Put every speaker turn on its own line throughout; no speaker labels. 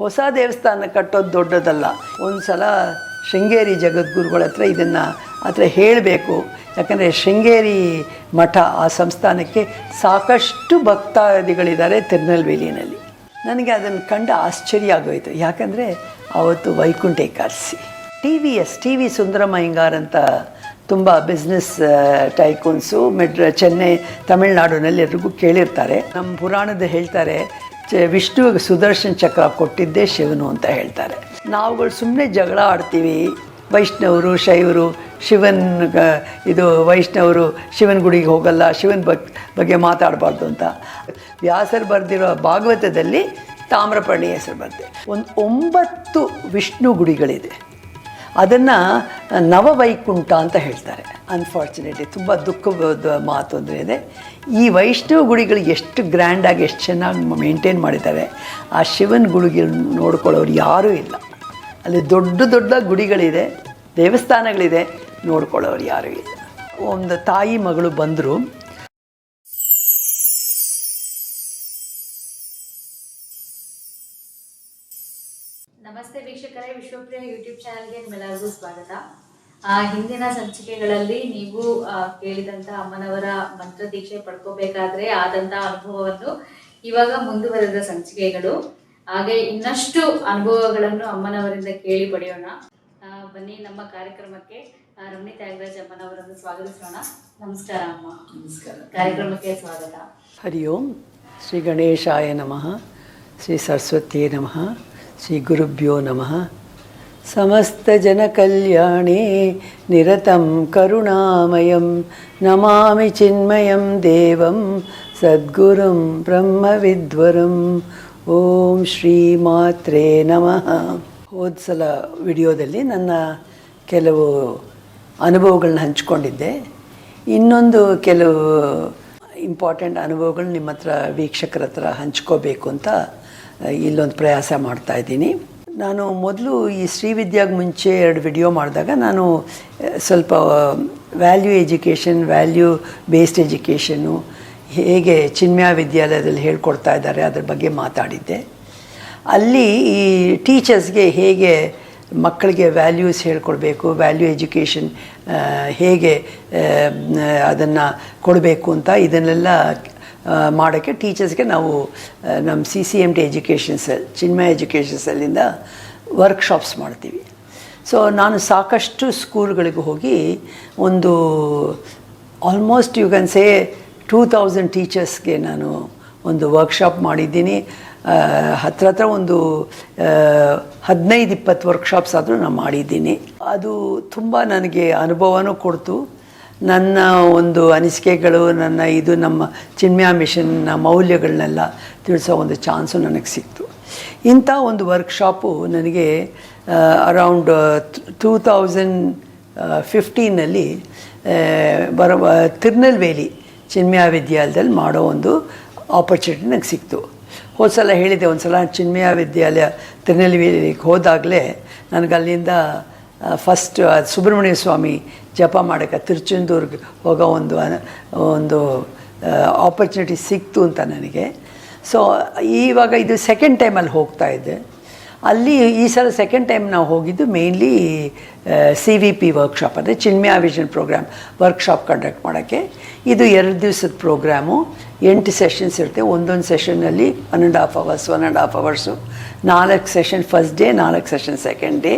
ಹೊಸ ದೇವಸ್ಥಾನ ಕಟ್ಟೋದು ದೊಡ್ಡದಲ್ಲ. ಒಂದು ಸಲ ಶೃಂಗೇರಿ ಜಗದ್ಗುರುಗಳ ಹತ್ರ ಇದನ್ನು ಹತ್ರ ಹೇಳಬೇಕು. ಯಾಕಂದರೆ ಶೃಂಗೇರಿ ಮಠ ಆ ಸಂಸ್ಥಾನಕ್ಕೆ ಸಾಕಷ್ಟು ಭಕ್ತಾದಿಗಳಿದ್ದಾರೆ ತಿರುನಲ್ವೇಲಿನಲ್ಲಿ ನನಗೆ ಅದನ್ನು ಕಂಡ ಆಶ್ಚರ್ಯ ಆಗೋಯಿತು. ಯಾಕಂದರೆ ಆವತ್ತು Vaikuntha Ekadashi T V S T V ಸುಂದರಮಯ್ಯಂಗಾರ್ ಅಂತ ತುಂಬ ಬಿಸ್ನೆಸ್ ಟೈಕೂನ್ಸು ಮೆಡ್ರ ಚೆನ್ನೈ ತಮಿಳ್ನಾಡಿನಲ್ಲಿ ಎಲ್ರಿಗೂ ಕೇಳಿರ್ತಾರೆ. ನಮ್ಮ ಪುರಾಣದ ಹೇಳ್ತಾರೆ ವಿಷ್ಣುವಿಗೆ ಸುದರ್ಶನ್ ಚಕ್ರ ಕೊಟ್ಟಿದ್ದೇ ಶಿವನು ಅಂತ ಹೇಳ್ತಾರೆ. ನಾವುಗಳು ಸುಮ್ಮನೆ ಜಗಳ ಆಡ್ತೀವಿ. ವೈಷ್ಣವರು, ಶೈವರು, ಶಿವನ್ ಇದು ವೈಷ್ಣವರು ಶಿವನ ಗುಡಿಗೆ ಹೋಗಲ್ಲ, ಶಿವನ ಬಗ್, ಬಗ್ಗೆ ಮಾತಾಡಬಾರ್ದು ಅಂತ. ವ್ಯಾಸರು ಬರೆದಿರೋ ಭಾಗವತದಲ್ಲಿ ತಾಮ್ರಪರ್ಣಿ ಹೆಸರು ಬರುತ್ತೆ ಒಂದು ಒಂಬತ್ತು ವಿಷ್ಣು ಗುಡಿಗಳಿದೆ. ಅದನ್ನು ನವವೈಕುಂಠ ಅಂತ ಹೇಳ್ತಾರೆ. ಅನ್ಫಾರ್ಚುನೇಟ್ಲಿ ತುಂಬ ದುಃಖದ ಮಾತು ಅಂದರೆ ಈ ವೈಷ್ಣವ ಗುಡಿಗಳು ಎಷ್ಟು ಗ್ರ್ಯಾಂಡಾಗಿ ಎಷ್ಟು ಚೆನ್ನಾಗಿ ಮೇಂಟೈನ್ ಮಾಡಿದ್ದಾರೆ ಆ ಶಿವನ ಗುಡಿಗೆ ನೋಡ್ಕೊಳ್ಳೋರು ಯಾರೂ ಇಲ್ಲ. ಅಲ್ಲಿ ದೊಡ್ಡ ದೊಡ್ಡ ಗುಡಿಗಳಿದೆ, ದೇವಸ್ಥಾನಗಳಿದೆ, ನೋಡ್ಕೊಳ್ಳೋರು ಯಾರೂ ಇಲ್ಲ. ಒಂದು ತಾಯಿ ಮಗಳು ಬಂದರು.
ನಮಸ್ತೆ ವೀಕ್ಷಕರೇ, ವಿಶ್ವಪ್ರಿಯ ಯೂಟ್ಯೂಬ್ ಚಾನಲ್ಗೆ ನಿಮ್ಮೆಲ್ಲರಿಗೂ ಸ್ವಾಗತ. ಆ, ಹಿಂದಿನ ಸಂಚಿಕೆಗಳಲ್ಲಿ ನೀವು ಕೇಳಿದಂತ ಅಮ್ಮನವರ ಮಂತ್ರ ದೀಕ್ಷೆ ಪಡ್ಕೋಬೇಕಾದ್ರೆ ಆದಂತ ಅನುಭವವನ್ನು ಇವಾಗ ಮುಂದುವರೆದ ಸಂಚಿಕೆಗಳು. ಹಾಗೆ ಇನ್ನಷ್ಟು ಅನುಭವಗಳನ್ನು ಅಮ್ಮನವರಿಂದ ಕೇಳಿ ಪಡೆಯೋಣ. ಬನ್ನಿ ನಮ್ಮ ಕಾರ್ಯಕ್ರಮಕ್ಕೆ ರಮಣಿ ತ್ಯಾಗರಾಜ್ ಅಮ್ಮನವರನ್ನು ಸ್ವಾಗತಿಸೋಣ. ನಮಸ್ಕಾರ ಅಮ್ಮ.
ನಮಸ್ಕಾರ.
ಕಾರ್ಯಕ್ರಮಕ್ಕೆ ಸ್ವಾಗತ.
ಹರಿ ಓಂ. ಶ್ರೀ ಗಣೇಶಾಯ ನಮಃ. ಶ್ರೀ ಸರಸ್ವತಿಯೇ ನಮಃ. ಶ್ರೀ ಗುರುಭ್ಯೋ ನಮಃ. ಸಮಸ್ತಜನಕಲ್ಯಾಣೇ ನಿರತಂ ಕರುಣಾಮಯಂ, ನಮಾಮಿ ಚಿನ್ಮಯಂ ದೇವಂ, ಸದ್ಗುರುಂ ಬ್ರಹ್ಮವಿದ್ವರಂ ಓಂ ಶ್ರೀ ಮಾತ್ರೇ ನಮಃ. ಹೋದ ಸಲ ವಿಡಿಯೋದಲ್ಲಿ ನನ್ನ ಕೆಲವು ಅನುಭವಗಳನ್ನ ಹಂಚ್ಕೊಂಡಿದ್ದೆ. ಇನ್ನೊಂದು ಕೆಲವು ಇಂಪಾರ್ಟೆಂಟ್ ಅನುಭವಗಳು ನಿಮ್ಮ ಹತ್ರ ವೀಕ್ಷಕರ ಹತ್ರ ಹಂಚ್ಕೋಬೇಕು ಅಂತ ಇಲ್ಲೊಂದು ಪ್ರಯಾಸ ಮಾಡ್ತಾ ಇದ್ದೀನಿ. ನಾನು ಮೊದಲು ಈ ಶ್ರೀವಿದ್ಯಾಗ ಮುಂಚೆ ಎರಡು ವಿಡಿಯೋ ಮಾಡಿದಾಗ ನಾನು ಸ್ವಲ್ಪ value education value based education ಹೇಗೆ ಚಿನ್ಮಯ ವಿದ್ಯಾಲಯದಲ್ಲಿ ಹೇಳ್ಕೊಡ್ತಾ ಇದ್ದಾರೆ ಅದ್ರ ಬಗ್ಗೆ ಮಾತಾಡಿದ್ದೆ. ಅಲ್ಲಿ ಈ ಟೀಚರ್ಸ್ಗೆ ಹೇಗೆ ಮಕ್ಕಳಿಗೆ ವ್ಯಾಲ್ಯೂಸ್ ಹೇಳ್ಕೊಡ್ಬೇಕು ವ್ಯಾಲ್ಯೂ ಎಜುಕೇಷನ್ ಹೇಗೆ ಅದನ್ನು ಕೊಡಬೇಕು ಅಂತ ಇದನ್ನೆಲ್ಲ ಮಾಡೋಕ್ಕೆ ಟೀಚರ್ಸ್ಗೆ ನಾವು ನಮ್ಮ C C M T education cell Chinmaya education ಸೆಲ್ಲಿಂದ workshops ಮಾಡ್ತೀವಿ. ಸೊ ನಾನು ಸಾಕಷ್ಟು ಸ್ಕೂಲ್ಗಳಿಗೆ ಹೋಗಿ ಒಂದು almost you can say two thousand ಟೀಚರ್ಸ್ಗೆ ನಾನು ಒಂದು ವರ್ಕ್ಶಾಪ್ ಮಾಡಿದ್ದೀನಿ. ಹತ್ರ ಹತ್ರ ಒಂದು ಹದಿನೈದು ಇಪ್ಪತ್ತು ವರ್ಕ್ಶಾಪ್ಸ್ ಆದರೂ ನಾನು ಮಾಡಿದ್ದೀನಿ. ಅದು ತುಂಬ ನನಗೆ ಅನುಭವನೂ ಕೊಡ್ತು. ನನ್ನ ಒಂದು ಅನಿಸಿಕೆಗಳು, ನನ್ನ ಇದು ನಮ್ಮ ಚಿನ್ಮಯ ಮಿಷನ್ನ ಮೌಲ್ಯಗಳನ್ನೆಲ್ಲ ತಿಳಿಸೋ ಒಂದು ಚಾನ್ಸು ನನಗೆ ಸಿಕ್ತು. ಇಂಥ ಒಂದು ವರ್ಕ್ಶಾಪು ನನಗೆ ಅರೌಂಡ್ ಟೂ ತೌಸಂಡ್ ಫಿಫ್ಟೀನಲ್ಲಿ ಬರ ತಿರುನಲ್ವೇಲಿ ಚಿನ್ಮಯ ವಿದ್ಯಾಲಯದಲ್ಲಿ ಮಾಡೋ ಒಂದು ಆಪರ್ಚುನಿಟಿ ನನಗೆ ಸಿಕ್ತು. ಹೋದ ಸಲ ಹೇಳಿದೆ ಒಂದು ಸಲ ಚಿನ್ಮಯ ವಿದ್ಯಾಲಯ ತಿರುನೆಲ್ವೇಲಿಗೆ ಹೋದಾಗಲೇ ನನಗೆ ಅಲ್ಲಿಂದ ಫಸ್ಟ್ ಸುಬ್ರಹ್ಮಣ್ಯ ಸ್ವಾಮಿ ಜಪ ಮಾಡೋಕ್ಕೆ, ತಿರುಚೆಂದೂರ್ಗೆ ಹೋಗೋ ಒಂದು ಒಂದು ಆಪರ್ಚುನಿಟಿ ಸಿಕ್ತು ಅಂತ ನನಗೆ. ಸೊ ಇವಾಗ ಇದು ಸೆಕೆಂಡ್ ಟೈಮಲ್ಲಿ ಹೋಗ್ತಾ ಇದ್ದೆ. ಅಲ್ಲಿ ಈ ಸಲ ಸೆಕೆಂಡ್ ಟೈಮ್ ನಾವು ಹೋಗಿದ್ದು mainly C V P workshop ಅಂದರೆ Chinmaya vision programme workshop conduct ಮಾಡೋಕ್ಕೆ. ಇದು ಎರಡು ದಿವಸದ ಪ್ರೋಗ್ರಾಮು ಎಂಟು ಸೆಷನ್ಸ್ ಇರುತ್ತೆ. ಒಂದೊಂದು ಸೆಷನ್ನಲ್ಲಿ one and half hours one and half hours ನಾಲ್ಕು ಸೆಷನ್ ಫಸ್ಟ್ ಡೇ ನಾಲ್ಕು session second day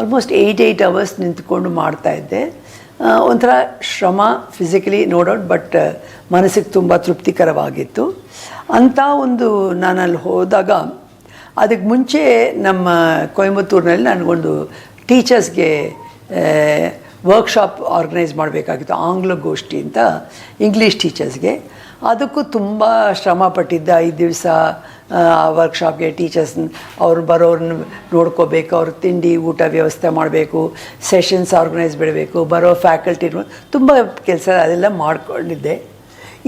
almost eight eight hours ನಿಂತ್ಕೊಂಡು ಮಾಡ್ತಾಯಿದ್ದೆ ಒಂಥರ ಶ್ರಮ ಫಿಸಿಕಲಿ ನೋ ಡೌಟ್ ಬಟ್ ಮನಸ್ಸಿಗೆ ತುಂಬ ತೃಪ್ತಿಕರವಾಗಿತ್ತು. ಅಂಥ ಒಂದು ನಾನು ಅಲ್ಲಿ ಹೋದಾಗ, ಅದಕ್ಕೆ ಮುಂಚೆ ನಮ್ಮ ಕೊಯಂಬತ್ತೂರಿನಲ್ಲಿ ನನಗೊಂದು ಟೀಚರ್ಸ್ಗೆ ವರ್ಕ್ಶಾಪ್ ಆರ್ಗನೈಸ್ ಮಾಡಬೇಕಾಗಿತ್ತು ಆಂಗ್ಲ ಗೋಷ್ಠಿ ಅಂತ ಇಂಗ್ಲೀಷ್ ಟೀಚರ್ಸ್ಗೆ ಅದಕ್ಕೂ ತುಂಬ ಶ್ರಮ ಪಟ್ಟಿದ್ದ ಐದು ದಿವಸ ವರ್ಕ್ಶಾಪ್ಗೆ ಟೀಚರ್ಸ್ ಅವ್ರು ಬರೋರನ್ನ ನೋಡ್ಕೋಬೇಕು, ಅವ್ರ ತಿಂಡಿ, ಊಟ ವ್ಯವಸ್ಥೆ ಮಾಡಬೇಕು ಸೆಷನ್ಸ್ ಆರ್ಗನೈಸ್ ಬಿಡಬೇಕು, ಬರೋ ಫ್ಯಾಕಲ್ಟಿ ತುಂಬ ಕೆಲಸ ಅದೆಲ್ಲ ಮಾಡ್ಕೊಂಡಿದ್ದೆ.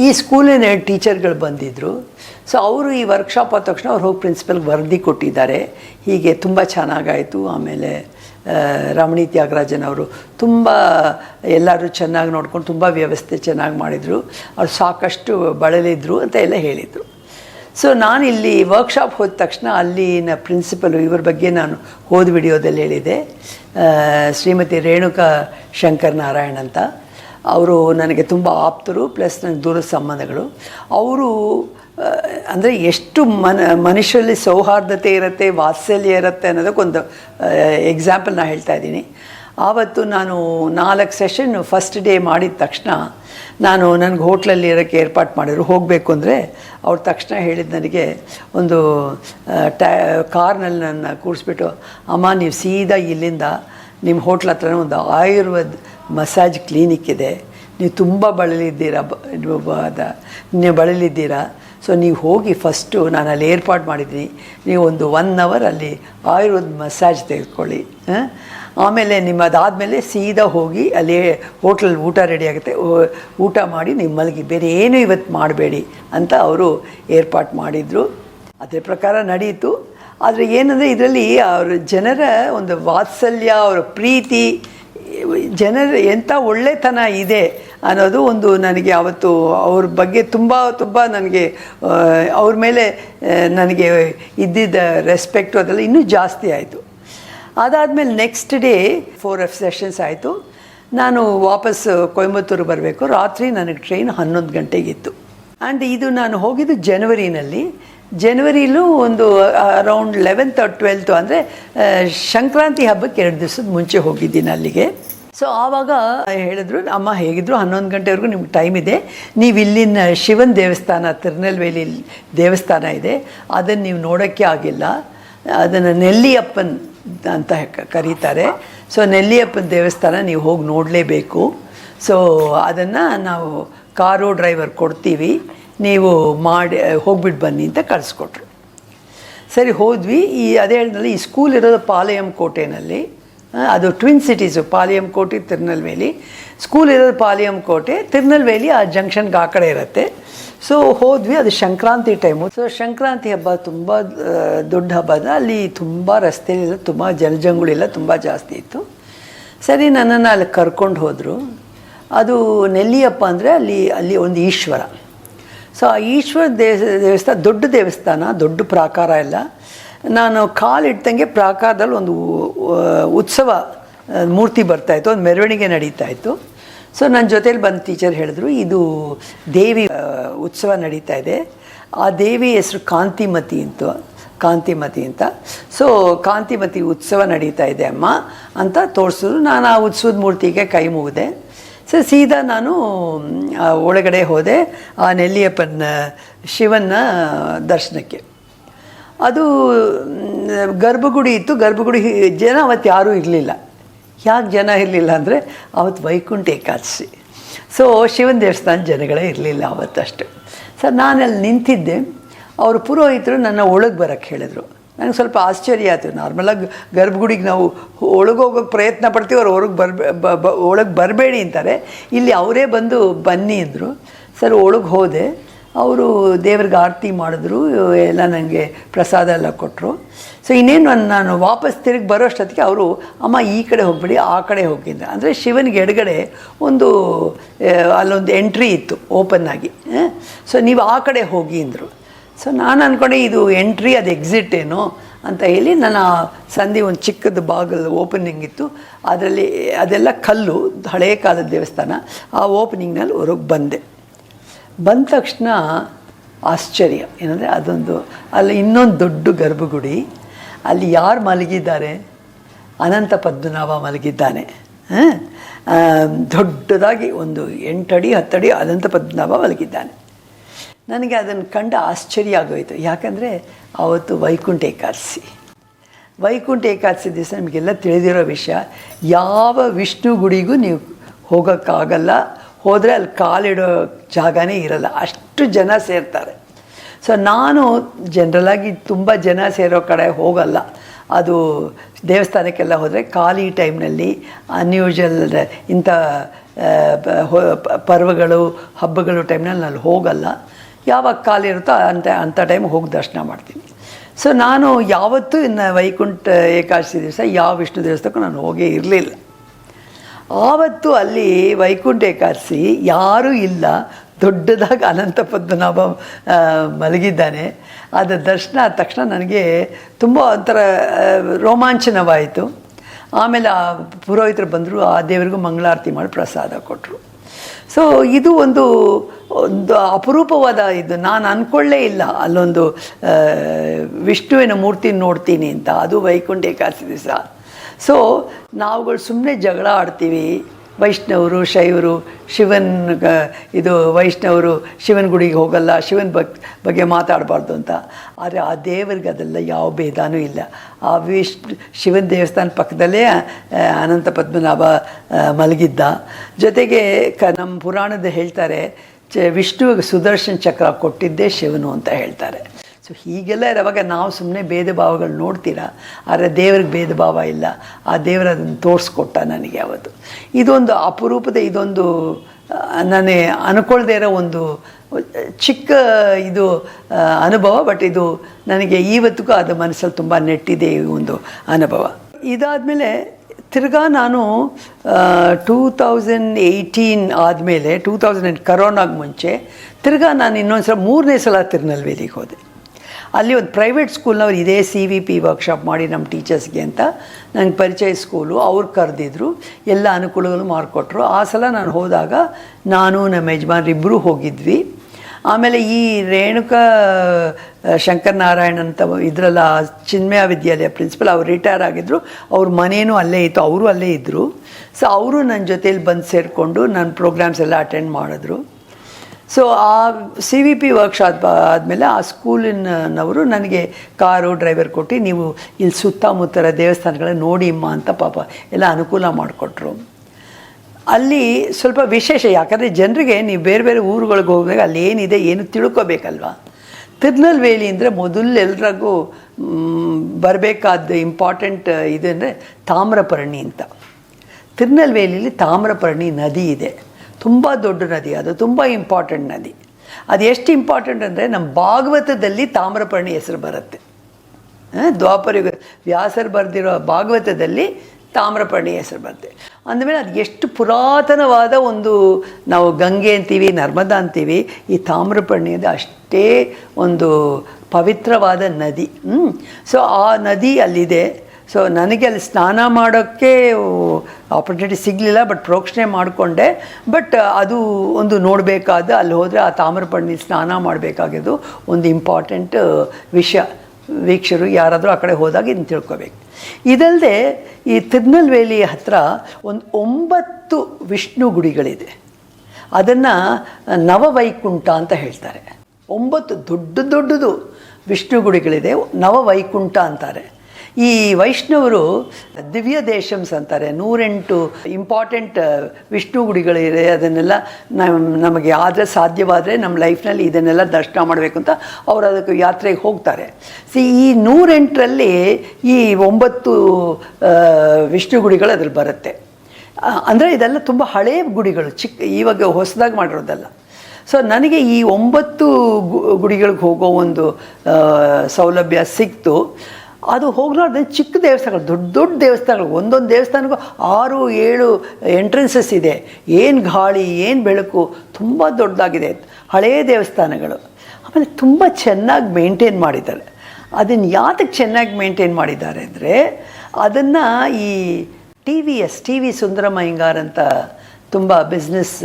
ಈ ಸ್ಕೂಲಿನ ಟೀಚರ್ಗಳು ಬಂದಿದ್ದರು ಸೊ ಅವರು ಈ ವರ್ಕ್ಶಾಪ್ ಆದ ತಕ್ಷಣ ಅವ್ರು ಹೋಗಿ ಪ್ರಿನ್ಸಿಪಲ್ಗೆ ವರದಿ ಕೊಟ್ಟಿದ್ದಾರೆ. ಹೀಗೆ ತುಂಬ ಚೆನ್ನಾಗಾಯಿತು, ಆಮೇಲೆ ರಮಣಿ ತ್ಯಾಗರಾಜನ್ ಅವರು ತುಂಬ ಎಲ್ಲರೂ ಚೆನ್ನಾಗಿ ನೋಡ್ಕೊಂಡು ತುಂಬ ವ್ಯವಸ್ಥೆ ಚೆನ್ನಾಗಿ ಮಾಡಿದರು. ಅವ್ರು ಸಾಕಷ್ಟು ಬಳಲಿದ್ರು ಅಂತ ಎಲ್ಲ ಹೇಳಿದರು. ಸೊ ಇಲ್ಲಿ ವರ್ಕ್ಶಾಪ್ ಹೋದ ತಕ್ಷಣ ಅಲ್ಲಿನ ಪ್ರಿನ್ಸಿಪಲು ಇವ್ರ ಬಗ್ಗೆ ನಾನು ಹೋದ ವಿಡಿಯೋದಲ್ಲಿ ಹೇಳಿದೆ. ಶ್ರೀಮತಿ ರೇಣುಕಾ ಶಂಕರ್ ನಾರಾಯಣ್ ಅಂತ. ಅವರು ನನಗೆ ತುಂಬ ಆಪ್ತರು, ಪ್ಲಸ್ ನನಗೆ ದೂರದ ಸಂಬಂಧಗಳು. ಅವರು ಅಂದರೆ ಎಷ್ಟು ಮನ, ಮನುಷ್ಯರಲ್ಲಿ ಸೌಹಾರ್ದತೆ ಇರುತ್ತೆ, ವಾತ್ಸಲ್ಯ ಇರುತ್ತೆ ಅನ್ನೋದಕ್ಕೊಂದು ಎಕ್ಸಾಂಪಲ್ ನಾನು ಹೇಳ್ತಾ ಇದ್ದೀನಿ. ಆವತ್ತು ನಾನು ನಾಲ್ಕು ಸೆಷನ್ ಫಸ್ಟ್ ಡೇ ಮಾಡಿದ ತಕ್ಷಣ ನಾನು ನನಗೆ ಹೋಟ್ಲಲ್ಲಿ ಇರೋಕ್ಕೆ ಏರ್ಪಾಟ್ ಮಾಡಿದ್ರು. ಹೋಗಬೇಕು ಅಂದರೆ ಅವ್ರು ತಕ್ಷಣ ಹೇಳಿದ ನನಗೆ ಒಂದು ಟ್ಯಾ ಕಾರ್ನಲ್ಲಿ ನನ್ನ ಕೂರಿಸ್ಬಿಟ್ಟು, ಅಮ್ಮ, ನೀವು ಸೀದಾ ಇಲ್ಲಿಂದ ನಿಮ್ಮ ಹೋಟ್ಲ್ ಹತ್ರನೇ ಒಂದು ಆಯುರ್ವೇದ ಮಸಾಜ್ ಕ್ಲಿನಿಕ್ ಇದೆ. ನೀವು ತುಂಬ ಬಳಲಿದ್ದೀರಾ, ಬ- ಬಳಲಿದ್ದೀರಾ? ಸೊ ನೀವು ಹೋಗಿ ಫಸ್ಟು ನಾನು ಅಲ್ಲಿ ಏರ್ಪಾಡು ಮಾಡಿದ್ದೀನಿ. ನೀವು ಒಂದು ಒನ್ ಅವರ್ ಅಲ್ಲಿ ಆಯುರ್ವೇದ ಮಸಾಜ್ ತೆಗೆದುಕೊಳ್ಳಿ ಆಮೇಲೆ ನಿಮ್ಮದಾದಮೇಲೆ ಸೀದಾ ಹೋಗಿ ಅಲ್ಲಿ ಹೋಟ್ಲಲ್ಲಿ ಊಟ ರೆಡಿ ಆಗುತ್ತೆ. ಊಟ ಮಾಡಿ ನೀವು ಮಲಗಿ, ಬೇರೆ ಏನೂ ಇವತ್ತು ಮಾಡಬೇಡಿ ಅಂತ ಅವರು ಏರ್ಪಾಟ್ ಮಾಡಿದರು. ಅದೇ ಪ್ರಕಾರ ನಡೆಯಿತು ಆದರೆ ಏನಂದರೆ ಇದರಲ್ಲಿ ಅವ್ರ ಜನರ ಒಂದು ವಾತ್ಸಲ್ಯ, ಅವರ ಪ್ರೀತಿ ಜನರ ಎಂಥ ಒಳ್ಳೆತನ ಇದೆ ಅನ್ನೋದು ಒಂದು ನನಗೆ ಅವತ್ತು ಅವ್ರ ಬಗ್ಗೆ ತುಂಬ ತುಂಬ ನನಗೆ ಅವ್ರ ಮೇಲೆ ನನಗೆ ಇದ್ದಿದ್ದ ರೆಸ್ಪೆಕ್ಟು ಅದೆಲ್ಲ ಇನ್ನೂ ಜಾಸ್ತಿ ಆಯಿತು. ಅದಾದಮೇಲೆ next day four F sessions ಆಯಿತು. ನಾನು ವಾಪಸ್ ಕೊಯಂಬತ್ತೂರು ಬರಬೇಕು. ರಾತ್ರಿ ನನಗೆ ಟ್ರೈನ್ ಹನ್ನೊಂದು ಗಂಟೆಗಿತ್ತು ಆ್ಯಂಡ್ ಇದು ನಾನು ಹೋಗಿದ್ದು ಜನವರಿನಲ್ಲಿ ಜನವರಿಲೂ ಒಂದು ಅರೌಂಡ್ ಲೆವೆಂತ್ ಟ್ವೆಲ್ತು ಅಂದರೆ ಸಂಕ್ರಾಂತಿ ಹಬ್ಬಕ್ಕೆ ಎರಡು ದಿವಸದ ಮುಂಚೆ ಹೋಗಿದ್ದೀನಿ ಅಲ್ಲಿಗೆ. ಸೊ ಆವಾಗ ಹೇಳಿದ್ರು, ಅಮ್ಮ, ಹೇಗಿದ್ರು? ಹನ್ನೊಂದು ಗಂಟೆವರೆಗೂ ನಿಮ್ಗೆ ಟೈಮ್ ಇದೆ. ನೀವು ಇಲ್ಲಿನ ಶಿವನ ದೇವಸ್ಥಾನ, ತಿರುನೆಲ್ವೇಲಿ ದೇವಸ್ಥಾನ ಇದೆ. ಅದನ್ನು ನೀವು ನೋಡೋಕ್ಕೆ ಆಗಿಲ್ಲ. ಅದನ್ನು ನೆಲ್ಲಿಯಪ್ಪನ್ ಅಂತ ಕರೀತಾರೆ. ಸೊ ನೆಲ್ಲಿಯಪ್ಪನ ದೇವಸ್ಥಾನ ನೀವು ಹೋಗಿ ನೋಡಲೇಬೇಕು. ಸೊ ಅದನ್ನು ನಾವು ಕಾರು ಡ್ರೈವರ್ ಕೊಡ್ತೀವಿ. ನೀವು ಮಾಡಿ ಹೋಗ್ಬಿಟ್ಟು ಬನ್ನಿ ಅಂತ ಕಳಿಸ್ಕೊಟ್ರು. ಸರಿ, ಹೋದ್ವಿ. ಈ, ಅದೇ ಹೇಳಿದ್ರಲ್ಲಿ ಈ ಸ್ಕೂಲ್ ಇರೋದು ಪಾಲಯಂ ಕೋಟೆನಲ್ಲಿ ಅದು ಟ್ವಿನ್ ಸಿಟೀಸು ಪಾಲಿಯಂ ಕೋಟೆ ತಿರುನಲ್ವೇಲಿ ಸ್ಕೂಲ್ ಇರೋದು ಪಾಲಿಯಂ ಕೋಟೆ ತಿರುನಲ್ವೇಲಿ ಆ ಜಂಕ್ಷನ್ಗೆ ಆ ಕಡೆ ಇರುತ್ತೆ. ಸೊ ಹೋದ್ವಿ, ಅದು ಸಂಕ್ರಾಂತಿ ಟೈಮು ಸೊ ಸಂಕ್ರಾಂತಿ ಹಬ್ಬ ತುಂಬ ದೊಡ್ಡ ಹಬ್ಬ. ಅಲ್ಲಿ ತುಂಬ ರಸ್ತೆಯಲ್ಲೆಲ್ಲ ತುಂಬ ಜನಜಂಗುಳಿಲ್ಲ ತುಂಬ ಜಾಸ್ತಿ ಇತ್ತು. ಸರಿ, ನನ್ನನ್ನು ಅಲ್ಲಿ ಕರ್ಕೊಂಡು ಹೋದರು. ಅದು ನೆಲ್ಲಿಯಪ್ಪ ಅಂದರೆ ಅಲ್ಲಿ ಅಲ್ಲಿ ಒಂದು ಈಶ್ವರ. ಸೊ ಆ ಈಶ್ವರ ದೇವ ದೇವಸ್ಥಾನ ದೊಡ್ಡ ದೇವಸ್ಥಾನ, ದೊಡ್ಡ ಪ್ರಾಕಾರ ಎಲ್ಲ. ನಾನು ಕಾಲಿಟ್ಟಂಗೆ ಪ್ರಾಕಾರದಲ್ಲಿ ಒಂದು ಉತ್ಸವ ಮೂರ್ತಿ ಬರ್ತಾಯಿತ್ತು ಒಂದು ಮೆರವಣಿಗೆ ನಡೀತಾ ಇತ್ತು. ಸೊ ನನ್ನ ಜೊತೇಲಿ ಬಂದು ಟೀಚರ್ ಹೇಳಿದ್ರು, ಇದು ದೇವಿ ಉತ್ಸವ ನಡೀತಾ ಇದೆ. ಆ ದೇವಿ ಹೆಸರು ಕಾಂತಿಮತಿ ಅಂತ ಕಾಂತಿಮತಿ ಅಂತ. ಸೊ ಕಾಂತಿಮತಿ ಉತ್ಸವ ನಡೀತಾ ಇದೆ ಅಮ್ಮ ಅಂತ ತೋರಿಸಿದ್ರು. ನಾನು ಆ ಉತ್ಸವದ ಮೂರ್ತಿಗೆ ಕೈ ಮುಗಿದೆ. ಸೊ ಸೀದಾ ನಾನು ಒಳಗಡೆ ಹೋದೆ, ಆ ನೆಲ್ಲಿಯಪ್ಪನ ಶಿವನ ದರ್ಶನಕ್ಕೆ. ಅದು ಗರ್ಭಗುಡಿ ಇತ್ತು, ಗರ್ಭಗುಡಿ ಜನ ಅವತ್ತು ಯಾರೂ ಇರಲಿಲ್ಲ. ಯಾಕೆ ಜನ ಇರಲಿಲ್ಲ ಅಂದರೆ, ಅವತ್ತು ವೈಕುಂಠ ಏಕಾದಶಿ. ಸೊ ಶಿವನ ದೇವಸ್ಥಾನ ಜನಗಳೇ ಇರಲಿಲ್ಲ ಅವತ್ತಷ್ಟು. ಸರ್ ನಾನಲ್ಲಿ ನಿಂತಿದ್ದೆ. ಅವರು ಪುರೋಹಿತರು ನನ್ನ ಒಳಗೆ ಬರೋಕ್ಕೆ ಹೇಳಿದರು. ನನಗೆ ಸ್ವಲ್ಪ ಆಶ್ಚರ್ಯ ಆಯಿತು. ನಾರ್ಮಲಾಗಿ ಗರ್ಭಗುಡಿಗೆ ನಾವು ಒಳಗೆ ಹೋಗೋಕ್ಕೆ ಪ್ರಯತ್ನ ಪಡ್ತೀವಿ, ಅವ್ರು ಹೊರಗೆ ಬರ್ಬೇ ಒಳಗೆ ಬರಬೇಡಿ ಅಂತಾರೆ. ಇಲ್ಲಿ ಅವರೇ ಬಂದು ಬನ್ನಿ ಅಂದರು. ಸರ್, ಒಳಗೆ ಹೋದೆ. ಅವರು ದೇವ್ರಿಗೆ ಆರತಿ ಮಾಡಿದ್ರು, ಎಲ್ಲ ನನಗೆ ಪ್ರಸಾದ ಎಲ್ಲ ಕೊಟ್ಟರು ಸೊ ಇನ್ನೇನು ನಾನು- ವಾಪಸ್ ತಿರುಗಿ ಬರೋಷ್ಟೊತ್ತಿಗೆ ಅವರು, ಅಮ್ಮ, ಈ ಕಡೆ ಹೋಗ್ಬಿಡಿ, ಆ ಕಡೆ ಹೋಗಿದ್ದೆ ಅಂದರೆ ಶಿವನಿಗೆ ಎಡಗಡೆ ಒಂದು ಅಲ್ಲೊಂದು ಎಂಟ್ರಿ ಇತ್ತು ಓಪನ್ ಆಗಿ. ಸೊ ನೀವು ಆ ಕಡೆ ಹೋಗಿ ಅಂದರು. ಸೊ ನಾನು ಅಂದ್ಕೊಂಡೆ ಇದು ಎಂಟ್ರಿ ಅದು ಎಕ್ಸಿಟ್ ಏನು ಅಂತ ಹೇಳಿ ನನ್ನ ಸಂಧಿ ಒಂದು ಚಿಕ್ಕದ ಬಾಗಿಲು ಓಪನಿಂಗ್ ಇತ್ತು. ಅದರಲ್ಲಿ ಅದೆಲ್ಲ ಕಲ್ಲು ಹಳೆಯ ಕಾಲದ ದೇವಸ್ಥಾನ. ಆ ಓಪನಿಂಗ್ನಲ್ಲಿ ಹೊರಗೆ ಬಂದೆ. ಬಂದ ತಕ್ಷಣ ಆಶ್ಚರ್ಯ. ಏನಂದರೆ ಅದೊಂದು, ಅಲ್ಲಿ ಇನ್ನೊಂದು ದೊಡ್ಡ ಗರ್ಭಗುಡಿ. ಅಲ್ಲಿ ಯಾರು ಮಲಗಿದ್ದಾರೆ? ಅನಂತ ಪದ್ಮನಾಭ ಮಲಗಿದ್ದಾನೆ. ದೊಡ್ಡದಾಗಿ ಒಂದು ಎಂಟಡಿ, ಹತ್ತಡಿ ಅನಂತ ಪದ್ಮನಾಭ ಮಲಗಿದ್ದಾನೆ. ನನಗೆ ಅದನ್ನು ಕಂಡು ಆಶ್ಚರ್ಯ ಆಗೋಯಿತು. ಯಾಕಂದರೆ ಆವತ್ತು ವೈಕುಂಠ ಏಕಾದಶಿ. ವೈಕುಂಠ ಏಕಾದಶಿ ದಿವಸ ನಿಮಗೆಲ್ಲ ತಿಳಿದಿರೋ ವಿಷಯ, ಯಾವ ವಿಷ್ಣು ಗುಡಿಗೂ ನೀವು ಹೋಗೋಕ್ಕಾಗಲ್ಲ. ಹೋದರೆ ಅಲ್ಲಿ ಕಾಲಿಡೋ ಜಾಗನೇ ಇರಲ್ಲ. ಅಷ್ಟು ಜನ ಸೇರ್ತಾರೆ. ಸೊ ನಾನು ಜನರಲಾಗಿ ತುಂಬ ಜನ ಸೇರೋ ಕಡೆ ಹೋಗಲ್ಲ. ಅದು ದೇವಸ್ಥಾನಕ್ಕೆಲ್ಲ ಹೋದರೆ ಖಾಲಿ ಟೈಮ್ನಲ್ಲಿ ಅನ್ಯೂಜಲ್ ಇಂಥ ಪರ್ವಗಳು, ಹಬ್ಬಗಳು ಟೈಮ್ನಲ್ಲಿ ನಾನು ಹೋಗಲ್ಲ. ಯಾವಾಗ ಖಾಲಿ ಇರುತ್ತೋ ಅಂತ ಅಂಥ ಟೈಮ್ ಹೋಗಿ ದರ್ಶನ ಮಾಡ್ತೀನಿ. ಸೊ ನಾನು ಯಾವತ್ತೂ ಇನ್ನು ವೈಕುಂಠ ಏಕಾದಶಿ ದಿವಸ ಯಾವ ವಿಷ್ಣು ದೇವಸ್ಥಾನಕ್ಕೂ ನಾನು ಹೋಗೇ ಇರಲಿಲ್ಲ. ಆವತ್ತು ಅಲ್ಲಿ ವೈಕುಂಠ ಏಕಾದಶಿ ಯಾರೂ ಇಲ್ಲ. ದೊಡ್ಡದಾಗಿ ಅನಂತ ಪದ್ಮನಾಭ ಮಲಗಿದ್ದಾನೆ. ಅದರ ದರ್ಶನ ಆದ ತಕ್ಷಣ ನನಗೆ ತುಂಬ ಒಂಥರ ರೋಮಾಂಚನವಾಯಿತು. ಆಮೇಲೆ ಆ ಪುರೋಹಿತರು ಬಂದರು, ಆ ದೇವರಿಗೂ ಮಂಗಳಾರತಿ ಮಾಡಿ ಪ್ರಸಾದ ಕೊಟ್ಟರು ಸೊ ಇದು ಒಂದು ಒಂದು ಅಪರೂಪವಾದ ಇದು. ನಾನು ಅಂದ್ಕೊಳ್ಳೇ ಇಲ್ಲ ಅಲ್ಲೊಂದು ವಿಷ್ಣುವಿನ ಮೂರ್ತಿ ನೋಡ್ತೀನಿ ಅಂತ. ಅದು ವೈಕುಂಠ ಏಕಾದಶಿ ದಿವಸ. ಸೊ ನಾವುಗಳು ಸುಮ್ಮನೆ ಜಗಳ ಆಡ್ತೀವಿ. ವೈಷ್ಣವರು, ಶೈವರು, ಶಿವನ್ ಇದು ವೈಷ್ಣವರು ಶಿವನ ಗುಡಿಗೆ ಹೋಗಲ್ಲ, ಶಿವನ ಬಗ್, ಬಗ್ಗೆ ಮಾತಾಡಬಾರ್ದು ಅಂತ. ಆದರೆ ಆ ದೇವರಿಗೆ ಅದೆಲ್ಲ ಯಾವ ಭೇದನೂ ಇಲ್ಲ. ಆ ವಿಷ್ಣು, ಶಿವನ ದೇವಸ್ಥಾನ ಪಕ್ಕದಲ್ಲೇ ಅನಂತ ಪದ್ಮನಾಭ ಮಲಗಿದ್ದ. ಜೊತೆಗೆ ಕ ನಮ್ಮ ಪುರಾಣದ ಹೇಳ್ತಾರೆ, ಚ, ವಿಷ್ಣುವಿಗೆ ಸುದರ್ಶನ ಚಕ್ರ ಕೊಟ್ಟಿದ್ದೇ ಶಿವನು ಅಂತ ಹೇಳ್ತಾರೆ. ಸೊ ಹೀಗೆಲ್ಲ ಇರೋವಾಗ ನಾವು ಸುಮ್ಮನೆ ಭೇದ ಭಾವಗಳು ನೋಡ್ತೀರಾ? ಆದರೆ ದೇವ್ರಿಗೆ ಭೇದ ಭಾವ ಇಲ್ಲ. ಆ ದೇವರು ಅದನ್ನು ತೋರಿಸ್ಕೊಟ್ಟ ನನಗೆ ಅವತ್ತು ಇದೊಂದು ಅಪರೂಪದ ಇದೊಂದು ನಾನು ಅನ್ಕೊಳ್ದೇ ಇರೋ ಒಂದು ಚಿಕ್ಕ ಇದು ಅನುಭವ, ಬಟ್ ಇದು ನನಗೆ ಇವತ್ತಿಗೂ ಅದು ಮನಸ್ಸಲ್ಲಿ ತುಂಬ ನೆಟ್ಟಿದೆ ಈ ಒಂದು ಅನುಭವ. ಇದಾದಮೇಲೆ ತಿರ್ಗಾ ನಾನು ಟೂ ತೌಸಂಡ್ ಏಯ್ಟೀನ್ ಆದಮೇಲೆ ಟೂ ತೌಸಂಡ್ ಕರೋನಾಗ ಮುಂಚೆ, ತಿರ್ಗಾ ನಾನು ಇನ್ನೊಂದು ಸಲ ಮೂರನೇ ಸಲ ತಿರುನಲ್ವೇಲಿಗೆ ಹೋದೆ. ಅಲ್ಲಿ ಒಂದು ಪ್ರೈವೇಟ್ ಸ್ಕೂಲ್ನವ್ರು ಇದೇ ಸಿ ವಿ ಪಿ ವರ್ಕ್ಶಾಪ್ ಮಾಡಿ ನಮ್ಮ ಟೀಚರ್ಸ್ಗೆ ಅಂತ ನಂಗೆ ಪರಿಚಯ ಸ್ಕೂಲು ಅವ್ರು ಕರೆದಿದ್ರು. ಎಲ್ಲ ಅನುಕೂಲಗಳು ಮಾಡಿಕೊಟ್ರು. ಆ ಸಲ ನಾನು ಹೋದಾಗ ನಾನು ನಮ್ಮ ಯಜಮಾನ್ರಿಬ್ಬರೂ ಹೋಗಿದ್ವಿ. ಆಮೇಲೆ ಈ ರೇಣುಕಾ ಶಂಕರ್ ನಾರಾಯಣ್ ಅಂತ ಇದರಲ್ಲ, ಚಿನ್ಮಯ ವಿದ್ಯಾಲಯ ಪ್ರಿನ್ಸಿಪಲ್ ಅವ್ರು ರಿಟೈರ್ ಆಗಿದ್ದರು ಅವ್ರ ಮನೇನೂ ಅಲ್ಲೇ ಇತ್ತು. ಅವರು ಅಲ್ಲೇ ಇದ್ದರು ಸೊ ಅವರು ನನ್ನ ಜೊತೇಲಿ ಬಂದು ಸೇರಿಕೊಂಡು ನನ್ನ ಪ್ರೋಗ್ರಾಮ್ಸ್ ಎಲ್ಲ ಅಟೆಂಡ್ ಮಾಡಿದ್ರು. ಸೊ ಆ ಸಿ ವಿ ಪಿ ವರ್ಕ್ಶಾಪ್ ಆದಮೇಲೆ ಆ ಸ್ಕೂಲಿನವರು ನನಗೆ ಕಾರು ಡ್ರೈವರ್ ಕೊಟ್ಟು ನೀವು ಇಲ್ಲಿ ಸುತ್ತಮುತ್ತರ ದೇವಸ್ಥಾನಗಳನ್ನ ನೋಡಿ ಅಮ್ಮ ಅಂತ ಪಾಪ ಎಲ್ಲ ಅನುಕೂಲ ಮಾಡಿಕೊಟ್ರು. ಅಲ್ಲಿ ಸ್ವಲ್ಪ ವಿಶೇಷ, ಯಾಕಂದರೆ ಜನರಿಗೆ ನೀವು ಬೇರೆ ಬೇರೆ ಊರುಗಳಿಗೆ ಹೋಗಿದಾಗ ಅಲ್ಲಿ ಏನಿದೆ ಏನು ತಿಳ್ಕೊಬೇಕಲ್ವಾ? ತಿರುನಲ್ವೇಲಿ ಅಂದರೆ ಮೊದಲು ಎಲ್ರಿಗೂ ಬರಬೇಕಾದ ಇಂಪಾರ್ಟೆಂಟ್ ಇದು ಅಂದರೆ ತಾಮ್ರಪರ್ಣಿ ಅಂತ. ತಿರುನಲ್ವೇಲಿಲಿ ತಾಮ್ರಪರ್ಣಿ ನದಿ ಇದೆ. ತುಂಬ ದೊಡ್ಡ ನದಿ, ಅದು ತುಂಬ ಇಂಪಾರ್ಟೆಂಟ್ ನದಿ. ಅದು ಎಷ್ಟು ಇಂಪಾರ್ಟೆಂಟ್ ಅಂದರೆ ನಮ್ಮ ಭಾಗವತದಲ್ಲಿ ತಾಮ್ರಪರ್ಣಿ ಹೆಸರು ಬರುತ್ತೆ. ದ್ವಾಪರ ದ್ವಾಪರಯುಗ ವ್ಯಾಸರು ಬರೆದಿರೋ ಭಾಗವತದಲ್ಲಿ ತಾಮ್ರಪರ್ಣಿ ಹೆಸರು ಬರುತ್ತೆ. ಅಂದಮೇಲೆ ಅದು ಎಷ್ಟು ಪುರಾತನವಾದ ಒಂದು ನಾವು ಗಂಗೆ ಅಂತೀವಿ, ನರ್ಮದಾ ಅಂತೀವಿ, ಈ ತಾಮ್ರಪರ್ಣಿ ಅದು ಅಷ್ಟೇ ಒಂದು ಪವಿತ್ರವಾದ ನದಿ. ಸೊ ಆ ನದಿ ಅಲ್ಲಿದೆ. ಸೊ ನನಗೆ ಅಲ್ಲಿ ಸ್ನಾನ ಮಾಡೋಕ್ಕೆ ಆಪರ್ಚುನಿಟಿ ಸಿಗಲಿಲ್ಲ ಬಟ್ ಪ್ರೋಕ್ಷಣೆ ಮಾಡಿಕೊಂಡೆ. ಬಟ್ ಅದು ಒಂದು ನೋಡಬೇಕಾದ, ಅಲ್ಲಿ ಹೋದರೆ ಆ ತಾಮ್ರಪರ್ಣಿ ಸ್ನಾನ ಮಾಡಬೇಕಾಗಿದ್ದು ಒಂದು ಇಂಪಾರ್ಟೆಂಟ್ ವಿಷಯ. ವೀಕ್ಷರು ಯಾರಾದರೂ ಆ ಕಡೆ ಹೋದಾಗ ಇದನ್ನು ತಿಳ್ಕೊಬೇಕು. ಇದಲ್ಲದೆ ಈ ತಿರುನಲ್ವೇಲಿ ಹತ್ರ ಒಂದು ಒಂಬತ್ತು ವಿಷ್ಣು ಗುಡಿಗಳಿದೆ. ಅದನ್ನು ನವವೈಕುಂಠ ಅಂತ ಹೇಳ್ತಾರೆ. ಒಂಬತ್ತು ದೊಡ್ಡ ದೊಡ್ಡದು ವಿಷ್ಣು ಗುಡಿಗಳಿದೆ. ನವವೈಕುಂಠ ಅಂತಾರೆ. ಈ ವೈಷ್ಣವರು ದಿವ್ಯ ದೇಶಮ್ಸ್ ಅಂತಾರೆ ನೂರೆಂಟು ಇಂಪಾರ್ಟೆಂಟ್ ವಿಷ್ಣು ಗುಡಿಗಳಿದೆ. ಅದನ್ನೆಲ್ಲ ನಮ್, ನಮಗೆ ಆದರೆ ಸಾಧ್ಯವಾದರೆ ನಮ್ಮ ಲೈಫ್ನಲ್ಲಿ ಇದನ್ನೆಲ್ಲ ದರ್ಶನ ಮಾಡಬೇಕು ಅಂತ ಅವರು ಅದಕ್ಕೆ ಯಾತ್ರೆಗೆ ಹೋಗ್ತಾರೆ. ಸಿ ಈ ನೂರೆಂಟರಲ್ಲಿ ಈ ಒಂಬತ್ತು ವಿಷ್ಣು ಗುಡಿಗಳು ಅದ್ರಲ್ಲಿ ಬರುತ್ತೆ. ಅಂದರೆ ಇದೆಲ್ಲ ತುಂಬ ಹಳೆಯ ಗುಡಿಗಳು ಚಿಕ್ಕ ಇವಾಗ ಹೊಸದಾಗಿ ಮಾಡಿರೋದಲ್ಲ. ಸೊ ನನಗೆ ಈ ಒಂಬತ್ತು ಗುಡಿಗಳಿಗೆ ಹೋಗೋ ಒಂದು ಸೌಲಭ್ಯ ಸಿಕ್ತು. ಅದು ಹೋಗ್ಲಾರ್ದೆ ಚಿಕ್ಕ ದೇವಸ್ಥಾನಗಳು, ದೊಡ್ಡ ದೊಡ್ಡ ದೇವಸ್ಥಾನಗಳು, ಒಂದೊಂದು ದೇವಸ್ಥಾನಕ್ಕೂ ಆರು, ಏಳು ಎಂಟ್ರೆನ್ಸಸ್ ಇದೆ. ಏನು ಗಾಳಿ, ಏನು ಬೆಳಕು, ತುಂಬ ದೊಡ್ಡದಾಗಿದೆ ಹಳೆಯ ದೇವಸ್ಥಾನಗಳು. ಆಮೇಲೆ ತುಂಬ ಚೆನ್ನಾಗಿ ಮೇಂಟೈನ್ ಮಾಡಿದ್ದಾರೆ. ಅದನ್ನು ಯಾತಕ್ಕೆ ಚೆನ್ನಾಗಿ ಮೇಂಟೈನ್ ಮಾಡಿದ್ದಾರೆ ಅಂದರೆ, ಅದನ್ನು ಈ T V S, T V ಸುಂದರಮಯ್ಯಂಗಾರ್ ಅಂತ ತುಂಬ ಬಿಸ್ನೆಸ್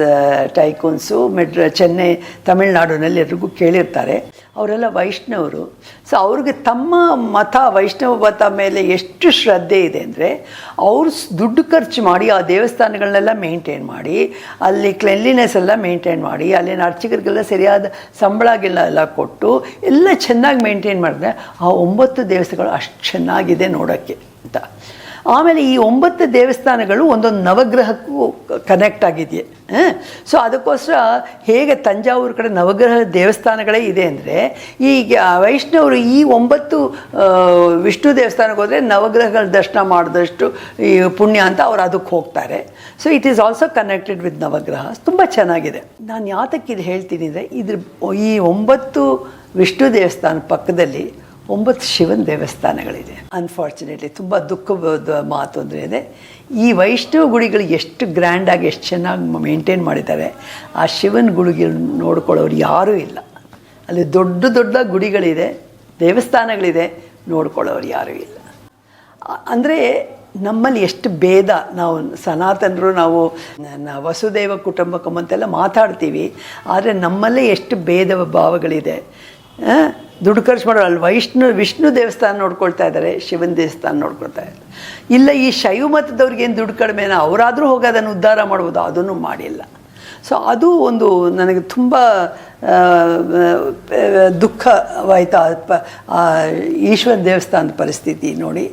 ಟೈಕೂನ್ಸು ಮೆಡ್ರ ಚೆನ್ನೈ ತಮಿಳ್ನಾಡಿನಲ್ಲಿ ಎಲ್ರಿಗೂ ಕೇಳಿರ್ತಾರೆ. ಅವರೆಲ್ಲ ವೈಷ್ಣವರು. ಸೊ ಅವ್ರಿಗೆ ತಮ್ಮ ಮತ, ವೈಷ್ಣವ ಮತ ಮೇಲೆ ಎಷ್ಟು ಶ್ರದ್ಧೆ ಇದೆ ಅಂದರೆ, ಅವರು ದುಡ್ಡು ಖರ್ಚು ಮಾಡಿ ಆ ದೇವಸ್ಥಾನಗಳನ್ನೆಲ್ಲ ಮೇಂಟೈನ್ ಮಾಡಿ, ಅಲ್ಲಿ ಕ್ಲೆನ್ಲಿನೆಸ್ ಎಲ್ಲ ಮೇಂಟೈನ್ ಮಾಡಿ ಅಲ್ಲಿನ ಅರ್ಚಕರಿಗೆಲ್ಲ ಸರಿಯಾದ ಸಂಬಳಗೆಲ್ಲ ಎಲ್ಲ ಕೊಟ್ಟು, ಎಲ್ಲ ಚೆನ್ನಾಗಿ ಮೇಂಟೈನ್ ಮಾಡಿದ್ರೆ, ಆ ಒಂಬತ್ತು ದೇವಸ್ಥಾನಗಳು ಅಷ್ಟು ಚೆನ್ನಾಗಿದೆ ನೋಡೋಕ್ಕೆ ಅಂತ. ಆಮೇಲೆ ಈ ಒಂಬತ್ತು ದೇವಸ್ಥಾನಗಳು ಒಂದೊಂದು ನವಗ್ರಹಕ್ಕೂ ಕನೆಕ್ಟ್ ಆಗಿದೆಯೇ ಸೊ ಅದಕ್ಕೋಸ್ಕರ ಹೇಗೆ ತಂಜಾವೂರು ಕಡೆ ನವಗ್ರಹ ದೇವಸ್ಥಾನಗಳೇ ಇದೆ ಅಂದರೆ ಈಗ ವೈಷ್ಣವರು ಈ ಒಂಬತ್ತು ವಿಷ್ಣು ದೇವಸ್ಥಾನಕ್ಕೆ ಹೋದರೆ ನವಗ್ರಹಗಳ ದರ್ಶನ ಮಾಡಿದಷ್ಟು ಈ ಪುಣ್ಯ ಅಂತ ಅವ್ರು ಅದಕ್ಕೆ ಹೋಗ್ತಾರೆ. So it is also connected with Navagraha. ತುಂಬ ಚೆನ್ನಾಗಿದೆ. ನಾನು ಯಾತಕ್ಕೆ ಇದು ಹೇಳ್ತೀನಿ ಅಂದರೆ, ಇದ್ರ ಈ ಒಂಬತ್ತು ವಿಷ್ಣು ದೇವಸ್ಥಾನ ಪಕ್ಕದಲ್ಲಿ ಒಂಬತ್ತು ಶಿವನ ದೇವಸ್ಥಾನಗಳಿದೆ. ಅನ್ಫಾರ್ಚುನೇಟ್ಲಿ ತುಂಬ ದುಃಖದ ಮಾತು ಅಂದರೆ ಇದೆ ಈ ವೈಷ್ಣವ ಗುಡಿಗಳು ಎಷ್ಟು ಗ್ರ್ಯಾಂಡಾಗಿ ಎಷ್ಟು ಚೆನ್ನಾಗಿ ಮೇಂಟೈನ್ ಮಾಡಿದ್ದಾರೆ ಆ ಶಿವನ ಗುಡಿಗಳು ನೋಡ್ಕೊಳ್ಳೋರು ಯಾರೂ ಇಲ್ಲ. ಅಲ್ಲಿ ದೊಡ್ಡ ದೊಡ್ಡ ಗುಡಿಗಳಿದೆ, ದೇವಸ್ಥಾನಗಳಿದೆ, ನೋಡ್ಕೊಳ್ಳೋರು ಯಾರೂ ಇಲ್ಲ. ಅಂದರೆ ನಮ್ಮಲ್ಲಿ ಎಷ್ಟು ಭೇದ, ನಾವು ಸನಾತನರು, ನಾವು ವಸುದೇವ ಕುಟುಂಬಕಂ ಅಂತೆಲ್ಲ ಮಾತಾಡ್ತೀವಿ, ಆದರೆ ನಮ್ಮಲ್ಲೇ ಎಷ್ಟು ಭೇದ ಭಾವಗಳಿದೆ? ದುಡ್ಡು ಖರ್ಚು ಮಾಡೋರು ಅಲ್ಲಿ ವೈಷ್ಣು, ವಿಷ್ಣು ದೇವಸ್ಥಾನ ನೋಡ್ಕೊಳ್ತಾ ಇದ್ದಾರೆ ಶಿವನ ದೇವಸ್ಥಾನ ನೋಡ್ಕೊಳ್ತಾ ಇದ್ದಾರೆ ಇಲ್ಲ, ಈ ಶೈವ ಮತದವ್ರಿಗೆ ಏನು ದುಡ್ಡು ಕಡಿಮೆನ ಅವರಾದರೂ ಹೋಗಿ ಅದನ್ನು ಉದ್ಧಾರ ಮಾಡ್ಬೋದು, ಅದನ್ನು ಮಾಡಿಲ್ಲ. ಸೊ ಅದು ಒಂದು ನನಗೆ ತುಂಬ ದುಃಖವಾಯಿತು ಆ ಈಶ್ವರ ದೇವಸ್ಥಾನದ ಪರಿಸ್ಥಿತಿ ನೋಡಿ.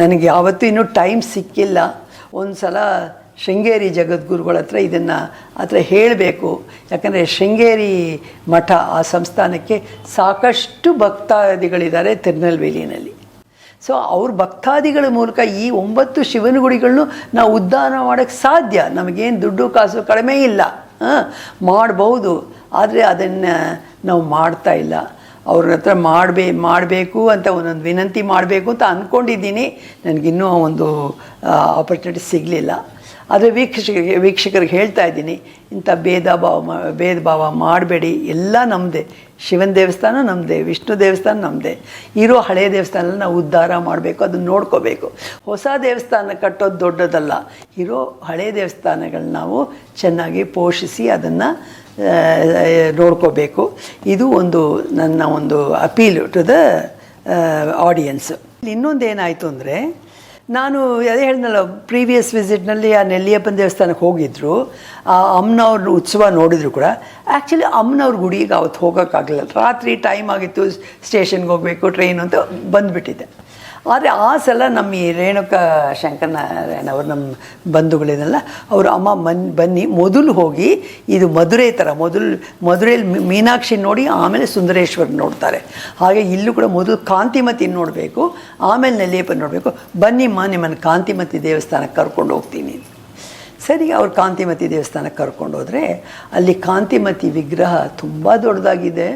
ನನಗೆ ಯಾವತ್ತೂ ಇನ್ನೂ ಟೈಮ್ ಸಿಕ್ಕಿಲ್ಲ. ಒಂದು ಸಲ ಶೃಂಗೇರಿ ಜಗದ್ಗುರುಗಳ ಹತ್ರ ಇದನ್ನು ಹತ್ರ ಹೇಳಬೇಕು. ಯಾಕಂದರೆ ಶೃಂಗೇರಿ ಮಠ ಆ ಸಂಸ್ಥಾನಕ್ಕೆ ಸಾಕಷ್ಟು ಭಕ್ತಾದಿಗಳಿದ್ದಾರೆ ತಿರುನಲ್ವೇಲಿನಲ್ಲಿ ಸೊ ಅವ್ರ ಭಕ್ತಾದಿಗಳ ಮೂಲಕ ಈ ಒಂಬತ್ತು ಶಿವನ ಗುಡಿಗಳನ್ನು ನಾವು ಉದ್ಧಾರ ಮಾಡೋಕ್ಕೆ ಸಾಧ್ಯ. ನಮಗೇನು ದುಡ್ಡು ಕಾಸು ಕಡಿಮೆ ಇಲ್ಲ. ಹಾಂ ಮಾಡಬಹುದು ಆದರೆ ಅದನ್ನು ನಾವು ಮಾಡ್ತಾ ಇಲ್ಲ. ಅವ್ರ ಹತ್ರ ಮಾಡಬೇ, ಮಾಡಬೇಕು ಅಂತ ಒಂದೊಂದು ವಿನಂತಿ ಮಾಡಬೇಕು ಅಂತ ಅಂದ್ಕೊಂಡಿದ್ದೀನಿ ನನಗಿನ್ನೂ ಒಂದು ಆಪರ್ಚುನಿಟಿ ಸಿಗಲಿಲ್ಲ. ಆದರೆ ವೀಕ್ಷಕರಿಗೆ ವೀಕ್ಷಕರಿಗೆ ಹೇಳ್ತಾ ಇದ್ದೀನಿ, ಇಂಥ ಭೇದ ಭಾವ ಮಾ- ಭೇದ ಭಾವ ಮಾಡಬೇಡಿ. ಎಲ್ಲ ನಮ್ಮದೇ ಶಿವನ ದೇವಸ್ಥಾನ ನಮ್ಮದೇ ವಿಷ್ಣು ದೇವಸ್ಥಾನ ನಮ್ಮದೇ ಇರೋ ಹಳೆಯ ದೇವಸ್ಥಾನ ನಾವು ಉದ್ಧಾರ ಮಾಡಬೇಕು, ಅದನ್ನು ನೋಡ್ಕೋಬೇಕು. ಹೊಸ ದೇವಸ್ಥಾನ ಕಟ್ಟೋದು ದೊಡ್ಡದಲ್ಲ. ಇರೋ ಹಳೆಯ ದೇವಸ್ಥಾನಗಳನ್ನ ನಾವು ಚೆನ್ನಾಗಿ ಪೋಷಿಸಿ ಅದನ್ನು ನೋಡ್ಕೋಬೇಕು. ಇದು ಒಂದು ನನ್ನ ಒಂದು ಅಪೀಲ್ ಟು ದ ಆಡಿಯನ್ಸ್. ಇನ್ನೊಂದು ಏನಾಯಿತು ಅಂದರೆ ನಾನು ಅದೇ ಹೇಳಿದ್ನಲ್ಲ ಪ್ರೀವಿಯಸ್ ವಿಸಿಟ್ನಲ್ಲಿ ಆ ನೆಲ್ಲಿಯಪ್ಪನ ದೇವಸ್ಥಾನಕ್ಕೆ ಹೋಗಿದ್ರು. ಆ ಅಮ್ಮನವ್ರ ಉತ್ಸವ ನೋಡಿದ್ರು ಕೂಡ. ಆ್ಯಕ್ಚುಲಿ ಅಮ್ಮನವ್ರ ಗುಡಿಗೆ ಅವತ್ತು ಹೋಗೋಕ್ಕಾಗಲಿಲ್ಲ. ರಾತ್ರಿ ಟೈಮ್ ಆಗಿತ್ತು ಸ್ಟೇಷನ್ಗೆ ಹೋಗಬೇಕು ಟ್ರೈನ್ ಅಂತ ಬಂದುಬಿಟ್ಟಿದ್ದೆ. ಆದರೆ ಆ ಸಲ ನಮ್ಮ ಈ ರೇಣುಕಾ ಶಂಕರನಾರಾಯಣ ಅವ್ರು ನಮ್ಮ ಬಂಧುಗಳೇನಲ್ಲ ಅವರು ಅಮ್ಮ ಮನ್, ಬನ್ನಿ, ಮೊದಲು ಹೋಗಿ ಇದು ಮಧುರೆ ಥರ ಮೊದಲು ಮಧುರೆಯಲ್ಲಿ ಮೀನಾಕ್ಷಿ ನೋಡಿ, ಆಮೇಲೆ ಸುಂದರೇಶ್ವರ ನೋಡ್ತಾರೆ. ಹಾಗೆ ಇಲ್ಲೂ ಕೂಡ ಮೊದಲು ಕಾಂತಿಮತಿ ನೋಡಬೇಕು, ಆಮೇಲೆ ನೆಲ್ಲಿಯಪ್ಪ ನೋಡಬೇಕು. ಬನ್ನಿಮ್ಮ ನಿಮ್ಮನ್ನು ಕಾಂತಿಮತಿ ದೇವಸ್ಥಾನಕ್ಕೆ ಕರ್ಕೊಂಡು ಹೋಗ್ತೀನಿ ಸರಿ, ಅವ್ರು ಕಾಂತಿಮತಿ ದೇವಸ್ಥಾನಕ್ಕೆ ಕರ್ಕೊಂಡು ಹೋದರೆ, ಅಲ್ಲಿ ಕಾಂತಿಮತಿ ವಿಗ್ರಹ ತುಂಬ ದೊಡ್ಡದಾಗಿದೆ.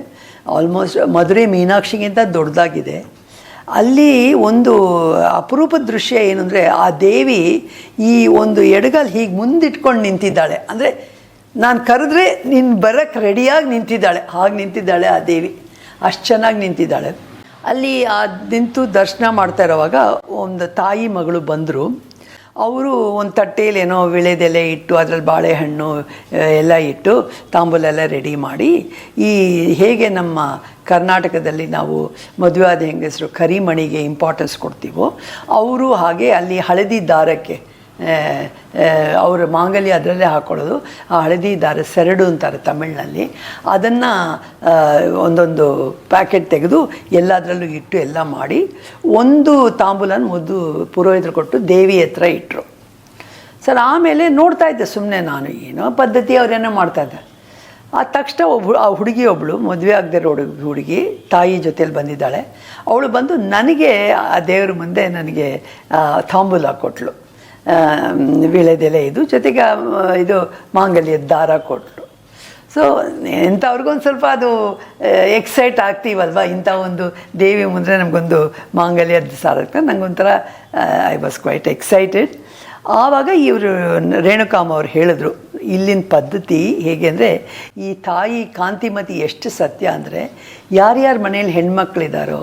ಆಲ್ಮೋಸ್ಟ್ ಮಧುರೆ ಮೀನಾಕ್ಷಿಗಿಂತ ದೊಡ್ಡದಾಗಿದೆ. ಅಲ್ಲಿ ಒಂದು ಅಪರೂಪದ ದೃಶ್ಯ ಏನು ಅಂದರೆ ಆ ದೇವಿ ಈ ಒಂದು ಎಡಗಲ್ ಹೀಗೆ ಮುಂದಿಟ್ಕೊಂಡು ನಿಂತಿದ್ದಾಳೆ. ಅಂದರೆ ನಾನು ಕರೆದ್ರೆ ನೀನು ಬರೋಕ್ಕೆ ರೆಡಿಯಾಗಿ ನಿಂತಿದ್ದಾಳೆ. ಹಾಗೆ ನಿಂತಿದ್ದಾಳೆ ಆ ದೇವಿ. ಅಷ್ಟು ಚೆನ್ನಾಗಿ ನಿಂತಿದ್ದಾಳೆ. ಅಲ್ಲಿ ಆ ನಿಂತು ದರ್ಶನ ಮಾಡ್ತಾ ಇರೋವಾಗ ಒಂದು ತಾಯಿ ಮಗಳು ಬಂದರು. ಅವರು ಒಂದು ತಟ್ಟೆಯಲ್ಲಿ ಏನೋ ವಿಳೆದೆಲೆ ಇಟ್ಟು, ಅದರಲ್ಲಿ ಬಾಳೆಹಣ್ಣು ಎಲ್ಲ ಇಟ್ಟು ತಾಂಬೂಲ ಎಲ್ಲ ರೆಡಿ ಮಾಡಿ, ಈ ಹೇಗೆ ನಮ್ಮ ಕರ್ನಾಟಕದಲ್ಲಿ ನಾವು ಮದುವೆ ಆದ ಹೆಂಗಸರು ಕರಿಮಣಿಗೆ ಇಂಪಾರ್ಟೆನ್ಸ್ ಕೊಡ್ತೀವೋ, ಅವರು ಹಾಗೆ ಅಲ್ಲಿ ಹಳದಿ ದಾರಕ್ಕೆ ಅವರ ಮಾಂಗಲ್ಯ ಅದರಲ್ಲೇ ಹಾಕ್ಕೊಳ್ಳೋದು ಆ ಹಳದಿ ದಾರ ಸೆರಡು ಅಂತಾರೆ ತಮಿಳಿನಲ್ಲಿ. ಅದನ್ನು ಒಂದೊಂದು ಪ್ಯಾಕೆಟ್ ತೆಗೆದು ಎಲ್ಲದರಲ್ಲೂ ಇಟ್ಟು ಎಲ್ಲ ಮಾಡಿ, ಒಂದು ತಾಂಬೂಲನ ಮೊದಲು ಪುರೋಹಿತರು ಕೊಟ್ಟು ದೇವಿ ಹತ್ರ ಇಟ್ಟರು ಸರ್, ಆಮೇಲೆ ನೋಡ್ತಾ ಇದ್ದೆ ಸುಮ್ಮನೆ ನಾನು ಏನೋ ಪದ್ಧತಿ ಅವರೇನೋ ಮಾಡ್ತಾ ಇದ್ದೆ ಆ ತಕ್ಷಣ ಒಬ್ಬ ಆ ಹುಡುಗಿ ಒಬ್ಬಳು ಮದುವೆ ಆಗದೆ ಹುಡುಗಿ ಹುಡುಗಿ, ತಾಯಿ ಜೊತೇಲಿ ಬಂದಿದ್ದಾಳೆ. ಅವಳು ಬಂದು ನನಗೆ ಆ ದೇವ್ರ ಮುಂದೆ ನನಗೆ ತಾಂಬೂಲ ಕೊಟ್ಟಳು ವೀಳೆದೆಲೆ ಇದು. ಜೊತೆಗೆ ಇದು ಮಾಂಗಲ್ಯದ ದಾರ ಕೊಟ್ಟರು ಸೊ ಎಂಥವ್ರಿಗೊಂದು ಸ್ವಲ್ಪ ಅದು ಎಕ್ಸೈಟ್ ಆಗ್ತೀವಲ್ವ? ಇಂಥ ಒಂದು ದೇವಿ ಮುಂದೆ ನಮಗೊಂದು ಮಾಂಗಲ್ಯದ ಸಾರಕ್ಕೆ ನನಗೊಂಥರ ಐ ವಾಸ್ ಕ್ವೈಟ್ ಎಕ್ಸೈಟೆಡ್ ಆವಾಗ ಇವರು ರೇಣುಕಾಮ ಅವ್ರು ಹೇಳಿದ್ರು, ಇಲ್ಲಿನ ಪದ್ಧತಿ ಹೇಗೆ ಅಂದರೆ, ಈ ತಾಯಿ ಕಾಂತಿಮತಿ ಎಷ್ಟು ಸತ್ಯ ಅಂದರೆ, ಯಾರ್ಯಾರ ಮನೇಲಿ ಹೆಣ್ಮಕ್ಳಿದ್ದಾರೋ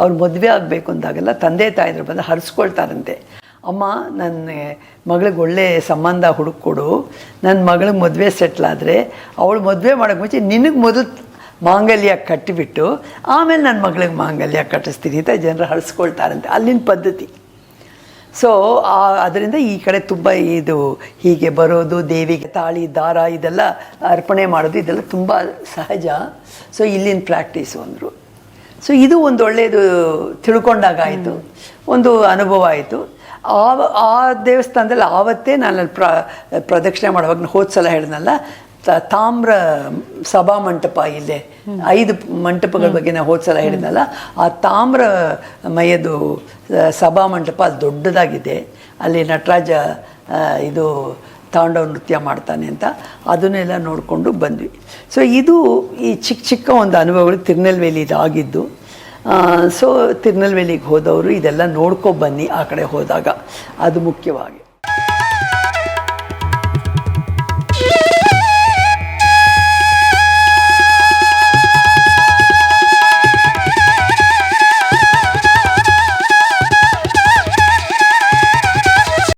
ಅವ್ರು ಮದುವೆ ಆಗಬೇಕು ಅಂದಾಗೆಲ್ಲ ತಂದೆ ತಾಯಿದ್ರು ಬಂದು ಹರಿಸ್ಕೊಳ್ತಾರಂತೆ. ಅಮ್ಮ ನನ್ನ ಮಗಳಿಗೆ ಒಳ್ಳೆ ಸಂಬಂಧ ಹುಡುಕೊಡು ನನ್ನ ಮಗಳಿಗೆ ಮದುವೆ ಸೆಟ್ಲಾದರೆ ಅವಳು ಮದುವೆ ಮಾಡೋಕ್ಕೆ ಮುಂಚೆ ನಿನಗೆ ಮೊದಲು ಮಾಂಗಲ್ಯ ಕಟ್ಟಿಬಿಟ್ಟು ಆಮೇಲೆ ನನ್ನ ಮಗಳಿಗೆ ಮಾಂಗಲ್ಯ ಕಟ್ಟಿಸ್ತೀನಿ ಅಂತ ಜನರು ಹರಿಸ್ಕೊಳ್ತಾರಂತೆ. ಅಲ್ಲಿನ ಪದ್ಧತಿ. ಸೊ ಅದರಿಂದ ಈ ಕಡೆ ತುಂಬ ಇದು ಹೀಗೆ ಬರೋದು ದೇವಿಗೆ ತಾಳಿ ದಾರ ಇದೆಲ್ಲ ಅರ್ಪಣೆ ಮಾಡೋದು ಇದೆಲ್ಲ ತುಂಬ ಸಹಜ. ಸೊ ಇಲ್ಲಿನ ಪ್ರಾಕ್ಟೀಸು ಅಂದರು. ಸೊ ಇದು ಒಂದು ಒಳ್ಳೆಯದು ತಿಳ್ಕೊಂಡಾಗಾಯಿತು ಒಂದು ಅನುಭವ ಆಯಿತು. ಆ ಆ ದೇವಸ್ಥಾನದಲ್ಲಿ ಆವತ್ತೇ ನಾನು ಪ್ರ, ಪ್ರದಕ್ಷಿಣೆ ಮಾಡುವಾಗ ಹೋದ ಸಲ ಹೇಳಿದ್ನಲ್ಲ ತಾಮ್ರ ಸಭಾ ಮಂಟಪ ಇಲ್ಲೇ, ಐದು ಮಂಟಪಗಳ ಬಗ್ಗೆ ನಾನು ಹೋದ ಸಲ ಹೇಳಿದ್ನಲ್ಲ, ಆ ತಾಮ್ರ ಮಯದು ಸಭಾ ಮಂಟಪ ಅದು ದೊಡ್ಡದಾಗಿದೆ, ಅಲ್ಲಿ ನಟರಾಜ ಇದು ತಾಂಡವ ನೃತ್ಯ ಮಾಡ್ತಾನೆ ಅಂತ, ಅದನ್ನೆಲ್ಲ ನೋಡಿಕೊಂಡು ಬಂದ್ವಿ. ಸೊ ಇದು ಈ ಚಿಕ್ಕ ಚಿಕ್ಕ ಒಂದು ಅನುಭವಗಳು ತಿರುನೆಲ್ವೇಲಿ ಇದಾಗಿದ್ದು. ಸೊ ತಿರುನಲ್ವೇಲಿಗೆ ಹೋದವರು ಇದೆಲ್ಲ ನೋಡ್ಕೊಬನ್ನಿ ಆ ಕಡೆ ಹೋದಾಗ. ಅದು ಮುಖ್ಯವಾಗಿ.